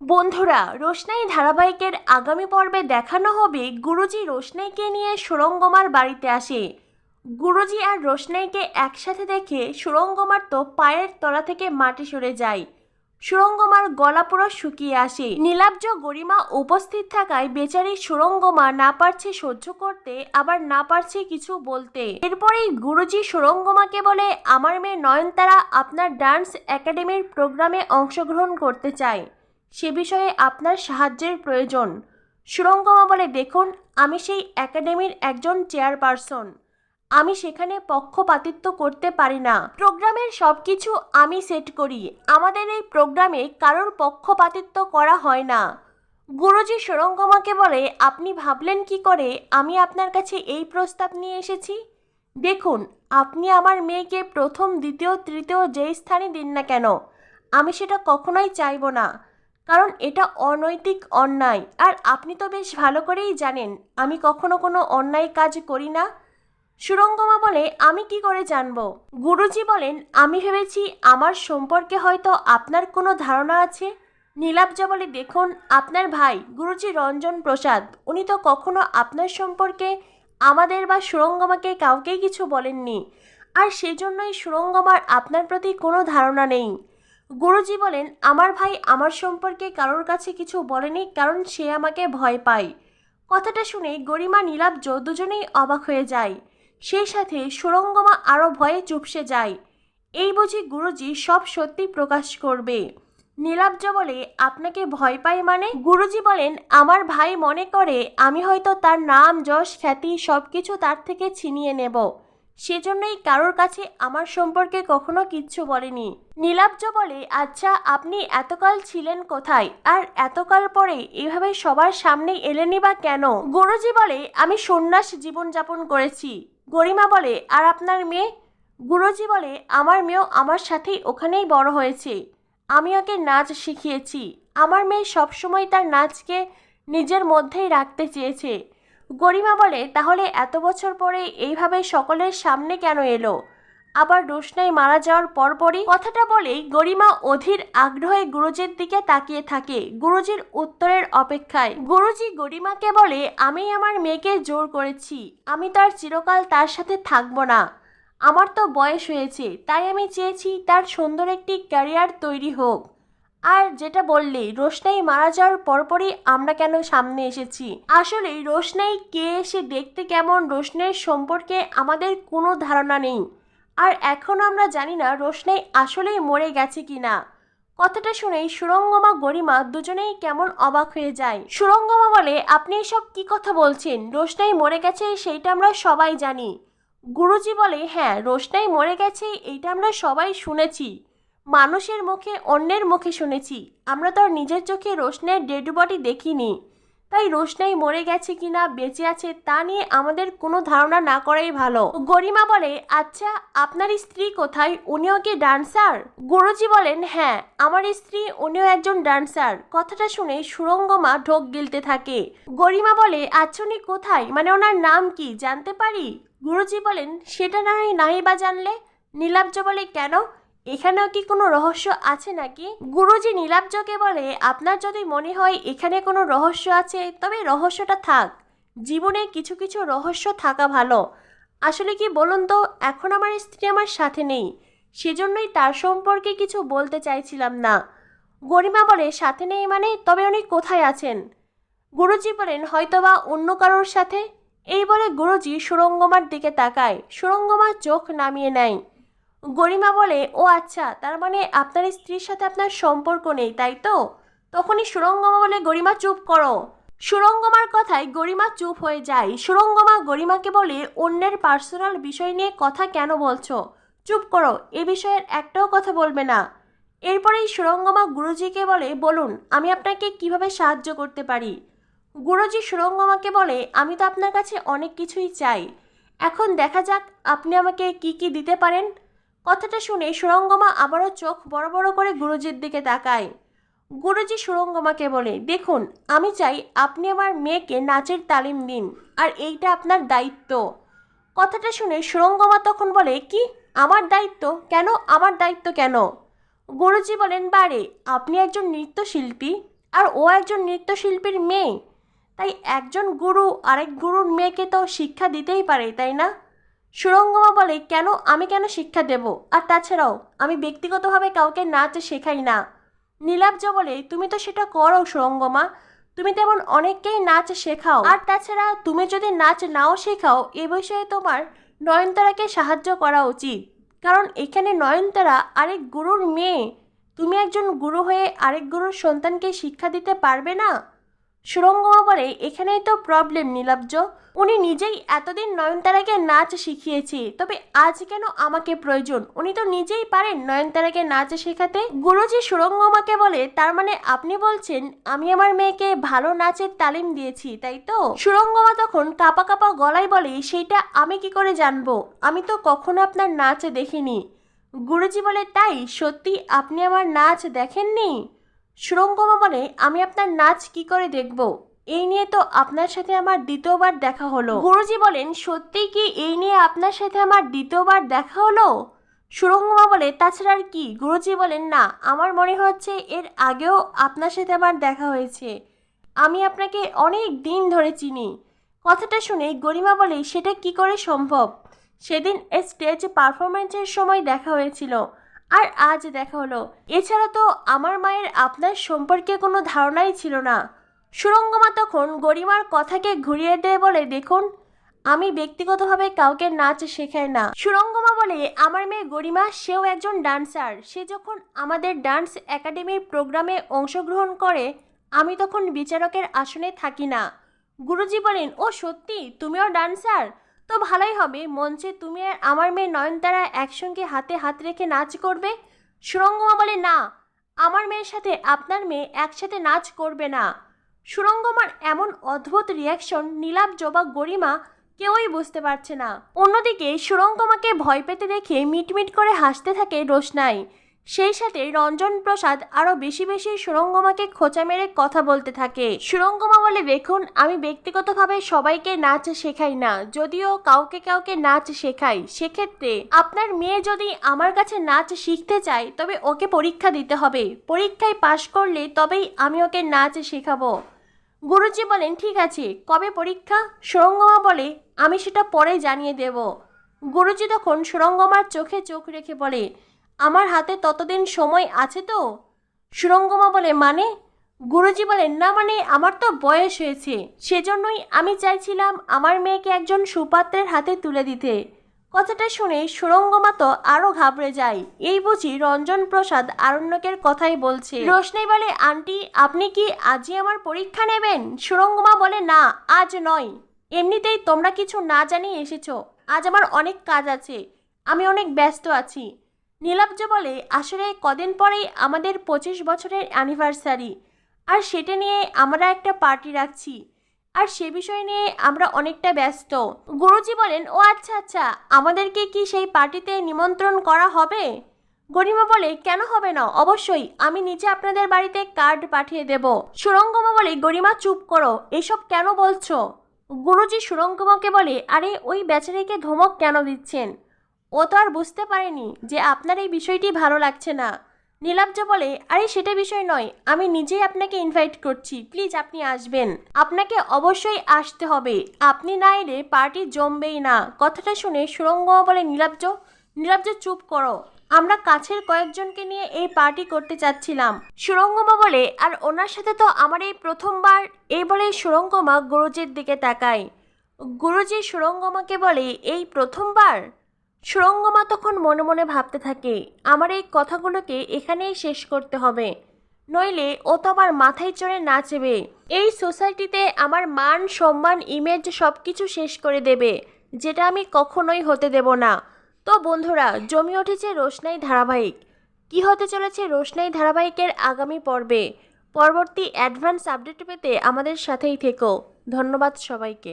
বন্ধুরা, রোশনাই ধারাবাহিকের আগামী পর্বে দেখানো হবে গুরুজি রোশনাইকে নিয়ে সুরঙ্গমার বাড়িতে আসে। গুরুজি আর রোশনাইকে একসাথে দেখে সুরঙ্গমার তো পায়ের তলা থেকে মাটি সরে যায়। সুরঙ্গমার গলা পুরো শুকিয়ে আসে। নীলাব্জ গরিমা উপস্থিত থাকায় বেচারি সুরঙ্গমা না পারছে সহ্য করতে, আবার না পারছে কিছু বলতে। এরপরেই গুরুজি সুরঙ্গমাকে বলে, আমার মেয়ে নয়নতারা আপনার ডান্স একাডেমির প্রোগ্রামে অংশগ্রহণ করতে চায়। সে বিষয়ে আপনার সাহায্যের প্রয়োজন। সুরঙ্গমা বলে, দেখুন, আমি সেই একাডেমির একজন চেয়ারপারসন। আমি সেখানে পক্ষপাতিত্ব করতে পারি না। প্রোগ্রামের সব কিছু আমি সেট করি। আমাদের এই প্রোগ্রামে কারোর পক্ষপাতিত্ব করা হয় না। গুরুজি সুরঙ্গমাকে বলে, আপনি ভাবলেন কি করে? আমি আপনার কাছে এই প্রস্তাব নিয়ে এসেছি। দেখুন, আপনি আমার মেয়েকে প্রথম, দ্বিতীয়, তৃতীয় যেই স্থানে দিন না কেন, আমি সেটা কখনোই চাইব না। কারণ এটা অনৈতিক অন্যায়। আর আপনি তো বেশ ভালো করেই জানেন, আমি কখনো কোনো অন্যায় কাজ করি না। সুরঙ্গমা বলে, আমি কি করে জানব? গুরুজি বলেন, আমি ভেবেছি আমার সম্পর্কে হয়তো আপনার কোনো ধারণা আছে। নীলাব্জা বলে, দেখুন, আপনার ভাই, গুরুজি রঞ্জন প্রসাদ, উনি তো কখনো আপনার সম্পর্কে আমাদের বা সুরঙ্গমাকে কাউকেই কিছু বলেননি। আর সেজন্যই সুরঙ্গমার আপনার প্রতি কোনো ধারণা নেই। গুরুজি বলেন, আমার ভাই আমার সম্পর্কে কারোর কাছে কিছু বলেনি, কারণ সে আমাকে ভয় পায়। কথাটা শুনে গরিমা নীলাব্জ দুজনেই অবাক হয়ে যায়। সেই সাথে সুরঙ্গমা আরও ভয়ে চুপসে যায়। এই বুঝি গুরুজি সব সত্যি প্রকাশ করবে। নীলাব্জ বলে, আপনাকে ভয় পাই মানে? গুরুজি বলেন, আমার ভাই মনে করে, আমি হয়তো তার নাম, যশ, খ্যাতি সব কিছু তার থেকে ছিনিয়ে নেব। সেজন্যই কারোর কাছে আমার সম্পর্কে কখনো কিচ্ছু বলেনি। নীলাব্জ বলে আচ্ছা আপনি এতকাল ছিলেন কোথায়? আর এতকাল পরে এভাবে সবার সামনে এলেনি বা কেন? গুরুজি বলে, আমি সন্ন্যাস জীবনযাপন করেছি। গরিমা বলে, আর আপনার মেয়ে? গুরুজি বলে, আমার মেয়েও আমার সাথেই ওখানেই বড় হয়েছে। আমি ওকে নাচ শিখিয়েছি। আমার মেয়ে সবসময় তার নাচকে নিজের মধ্যেই রাখতে চেয়েছে। গরিমা বলে, তাহলে এত বছর পরে এইভাবে সকলের সামনে কেন এলো? আবার রোশনাই মারা যাওয়ার পরপরই? কথাটা বলেই গরিমা অধীর আগ্রহে গুরুজির দিকে তাকিয়ে থাকে, গুরুজির উত্তরের অপেক্ষায়। গুরুজি গরিমাকে বলে, আমি আমার মেয়েকে জোর করেছি, আমি তার চিরকাল তার সাথে থাকব না। আমার তো বয়স হয়েছে, তাই আমি চেয়েছি তার সুন্দর একটি ক্যারিয়ার তৈরি হোক। আর যেটা বললে, রোশনাই মারা যাওয়ার পরপরই আমরা কেন সামনে এসেছি? আসলে রোশনাই কে এসে দেখতে কেমন রোশনের সম্পর্কে আমাদের কোনো ধারণা নেই। আর এখন আমরা জানি না রোশনাই আসলেই মরে গেছে কি না কথাটা শুনেই সুরঙ্গমা, গরিমা দুজনেই কেমন অবাক হয়ে যায়। সুরঙ্গমা বলে, আপনি এসব কি কথা বলছেন? রোশনাই মরে গেছে, সেইটা আমরা সবাই জানি। গুরুজি বলে হ্যাঁ রোশনাই মরে গেছে, এইটা আমরা সবাই শুনেছি। মানুষের মুখে অন্যের মুখে শুনেছি। আমরা তো আর নিজের চোখে রোশনের ডেড বডি দেখিনি। তাই রোশনাই মরে গেছে কিনা, বেঁচে আছে তা নিয়ে আমাদের কোনো ধারণা না করাই ভালো। গরিমা বলে আচ্ছা আপনার স্ত্রী কোথায়? উনিও কি ডান্সার? গুরুজি বলেন হ্যাঁ আমার স্ত্রী উনিও একজন ডান্সার। কথাটা শুনে সুরঙ্গমা ঢোক গিলতে থাকে। গরিমা বলে আচ্ছা উনি কোথায়? মানে ওনার নাম কি? জানতে পারি? গুরুজি বলেন, সেটা না হয় নাই বা জানলে? নীলাব্জ বলে, কেন? এখানেও কি কোনো রহস্য আছে নাকি? গুরুজি নীলাব্জকে বলে, আপনার যদি মনে হয় এখানে কোনো রহস্য আছে, তবে রহস্যটা থাক। জীবনে কিছু কিছু রহস্য থাকা ভালো। আসলে কি বলুন তো, এখন আমার স্ত্রী আমার সাথে নেই। সেজন্যই তার সম্পর্কে কিছু বলতে চাইছিলাম না। গরিমা বলে, সাথে নেই মানে? তবে উনি কোথায় আছেন? গুরুজি বলেন, হয়তোবা অন্য কারোর সাথে? এই বলে গুরুজি সুরঙ্গমার দিকে তাকায়। সুরঙ্গমা চোখ নামিয়ে নেয়। গরিমা বলে, ও আচ্ছা তার মানে আপনার স্ত্রীর সাথে আপনার সম্পর্ক নেই, তাই তো? তখনই সুরঙ্গমা বলে, গরিমা, চুপ করো। সুরঙ্গমার কথায় গরিমা চুপ হয়ে যায়। সুরঙ্গমা গরিমাকে বলে, অন্যের পার্সোনাল বিষয় নিয়ে কথা কেন বলছো? চুপ করো, এ বিষয়ের একটাও কথা বলবে না। এরপরেই সুরঙ্গমা গুরুজিকে বলে, বলুন, আমি আপনাকে কীভাবে সাহায্য করতে পারি? গুরুজি সুরঙ্গমাকে বলে, আমি তো আপনার কাছে অনেক কিছুই চাই। এখন দেখা যাক, আপনি আমাকে কি কি দিতে পারেন? কথাটা শুনে সুরঙ্গমা আবারও চোখ বড় বড় করে গুরুজির দিকে তাকায়। গুরুজি সুরঙ্গমাকে বলে, দেখুন, আমি চাই আপনি আমার মেয়েকে নাচের তালিম দিন, আর এইটা আপনার দায়িত্ব। কথাটা শুনে সুরঙ্গমা তখন বলে, কি? আমার দায়িত্ব? কেন? আমার দায়িত্ব কেন? গুরুজি বলেন, বারে, আপনি একজন নৃত্যশিল্পী, আর ও একজন নৃত্যশিল্পীর মেয়ে। তাই একজন গুরু, আরেক গুরুর মেয়েকে তো শিক্ষা দিতেই পারে, তাই না? সুরঙ্গমা বলে, কেন? আমি কেন শিক্ষা দেব? আর তাছাড়াও, আমি ব্যক্তিগতভাবে কাউকে নাচ শেখাই না। নীলাব্জ বলে, তুমি তো সেটা করো সুরঙ্গমা। তুমি তেমন অনেককেই নাচ শেখাও। আর তাছাড়া, তুমি যদি নাচ নাও শেখাও, এ বিষয়ে তোমার নয়নতারাকে সাহায্য করা উচিত। কারণ এখানে নয়নতারা আরেক গুরুর মেয়ে। তুমি একজন গুরু হয়ে আরেক গুরুর সন্তানকে শিক্ষা দিতে পারবে না? সুরঙ্গমা বলে এখানেই তো প্রবলেম নীলাব্জ। উনি নিজেই এতদিন নয়নতারাকে নাচ শিখিয়েছে, তবে আজ কেন আমাকে প্রয়োজন? উনি তো নিজেই পারেন নয়নতারাকে নাচ শেখাতে। গুরুজি সুরঙ্গমাকে বলে, তার মানে আপনি বলছেন আমি আমার মেয়েকে ভালো নাচের তালিম দিয়েছি, তাই তো? সুরঙ্গমা তখন কাপা কাপা গলায় বলে, সেইটা আমি কি করে জানব? আমি তো কখনো আপনার নাচ দেখিনি। গুরুজি বলে, তাই? সত্যি আপনি আমার নাচ দেখেননি? সুরঙ্গমা বলে আমি আপনার নাচ কি করে দেখব? এই নিয়ে তো আপনার সাথে আমার দ্বিতীয়বার দেখা হলো। গুরুজি বলেন, সত্যিই কি এই নিয়ে আপনার সাথে আমার দ্বিতীয়বার দেখা হলো? সুরঙ্গমা বলে তাছাড়া আর কি? গুরুজি বলেন, না, আমার মনে হচ্ছে এর আগেও আপনার সাথে আমার দেখা হয়েছে। আমি আপনাকে অনেক দিন ধরে চিনি। কথাটা শুনে গরিমা বলে, সেটা কি করে সম্ভব? সেদিন স্টেজ পারফরমেন্সের সময় দেখা হয়েছিল। আর আজ দেখা হলো। এছাড়া তো আমার মায়ের আপনার সম্পর্কে কোনো ধারণাই ছিল না। সুরঙ্গমা তখন গরিমার কথাকে ঘুরিয়ে দেয় বলে, দেখুন, আমি ব্যক্তিগতভাবে কাউকে নাচ শেখাই না। সুরঙ্গমা বলে, আমার মেয়ে গরিমা, সেও একজন ডান্সার। সে যখন আমাদের ডান্স একাডেমির প্রোগ্রামে অংশগ্রহণ করে, আমি তখন বিচারকের আসনে থাকি না। গুরুজি বলেন, ও সত্যি? তুমিও ডান্সার? তো ভালোই হবে। মঞ্চে তুমি আর আমার মেয়ে নয়নতারা একসঙ্গে হাতে হাত রেখে নাচ করবে? সুরঙ্গমা বলে না, আমার মেয়ের সাথে আপনার মেয়ে একসাথে নাচ করবে না। সুরঙ্গমার এমন অদ্ভুত রিয়াকশন নীলাভ, জবা, গরিমা কেউই বুঝতে পারছে না। অন্যদিকে সুরঙ্গমাকে ভয় পেতে দেখে মিটমিট করে হাসতে থাকে রোশনাই। সেই সাথে রঞ্জন প্রসাদ আরও বেশি বেশি সুরঙ্গমাকে খোঁচা মেরে কথা বলতে থাকে। সুরঙ্গমা বলে, দেখুন, আমি ব্যক্তিগতভাবে সবাইকে নাচ শেখাই না। যদিও কাউকে কাউকে নাচ শেখাই, সেক্ষেত্রে আপনার মেয়ে যদি আমার কাছে নাচ শিখতে চায়, তবে ওকে পরীক্ষা দিতে হবে। পরীক্ষায় পাশ করলে তবেই আমি ওকে নাচ শেখাবো। গুরুজি বলেন, ঠিক আছে, কবে পরীক্ষা? সুরঙ্গমা বলে, আমি সেটা পরে জানিয়ে দেব। গুরুজি তখন সুরঙ্গমার চোখে চোখ রেখে বলে আমার হাতে ততদিন সময় আছে তো? সুরঙ্গমা বলে মানে? গুরুজি বলেন না মানে আমার তো বয়স হয়েছে। সেজন্যই আমি চাইছিলাম আমার মেয়েকে একজন সুপাত্রের হাতে তুলে দিতে। কথাটা শুনে সুরঙ্গমা তো আরও ঘাবড়ে যায়। এই বুঝি রঞ্জন প্রসাদ আরণ্যকের কথাই বলছে। রোশনাই বলে, আন্টি, আপনি কি আজই আমার পরীক্ষা নেবেন? সুরঙ্গমা বলে, না, আজ নয়। এমনিতেই তোমরা কিছু না জানিয়ে এসেছ। আজ আমার অনেক কাজ আছে। আমি অনেক ব্যস্ত আছি। নীলাব্জ বলে, আসলে কদিন পরেই আমাদের পঁচিশ বছরের অ্যানিভার্সারি আর সেটা নিয়ে আমরা একটা পার্টি রাখছি। আর সে বিষয় নিয়ে আমরা অনেকটা ব্যস্ত। গুরুজি বলেন, ও আচ্ছা আচ্ছা আমাদেরকে কি সেই পার্টিতে নিমন্ত্রণ করা হবে? গরিমা বলে, কেন হবে না? অবশ্যই, আমি নিজে আপনাদের বাড়িতে কার্ড পাঠিয়ে দেব। সুরঙ্গমা বলে, গরিমা, চুপ করো, এসব কেন বলছো? গুরুজি সুরঙ্গমাকে বলে, আরে, ওই বেচারিকে ধমক কেন দিচ্ছেন? ও তো আর বুঝতে পারেনি যে আপনার এই বিষয়টি ভালো লাগছে না। নীলাব্জ বলে, আরে, সেটা বিষয় নয়, আমি নিজেই আপনাকে ইনভাইট করছি। প্লিজ, আপনি আসবেন। আপনাকে অবশ্যই আসতে হবে। আপনি না এলে পার্টি জমবেই না। কথাটা শুনে সুরঙ্গমা বলে, নীলাব্জ নীলাব্জ, চুপ করো। আমরা কাছের কয়েকজনকে নিয়ে এই পার্টি করতে চাচ্ছিলাম। সুরঙ্গমা বলে, আর ওনার সাথে তো আমার এই প্রথমবার। এই বলে সুরঙ্গমা গুরুজির দিকে তাকায়। গুরুজি সুরঙ্গমাকে বলে, এই প্রথমবার? সুরঙ্গমা তখন মনে মনে ভাবতে থাকে, আমার এই কথাগুলোকে এখানেই শেষ করতে হবে। নইলে ও তো আমার মাথায় চড়ে নাচবে। এই সোসাইটিতে আমার মান, সম্মান ইমেজ সব কিছু শেষ করে দেবে, যেটা আমি কখনোই হতে দেব না। তো বন্ধুরা, জমি উঠেছে রোশনাই ধারাবাহিক। কি হতে চলেছে রোশনাই ধারাবাহিকের আগামী পর্বে? পরবর্তী অ্যাডভান্স আপডেট পেতে আমাদের সাথেই থেকো। ধন্যবাদ সবাইকে।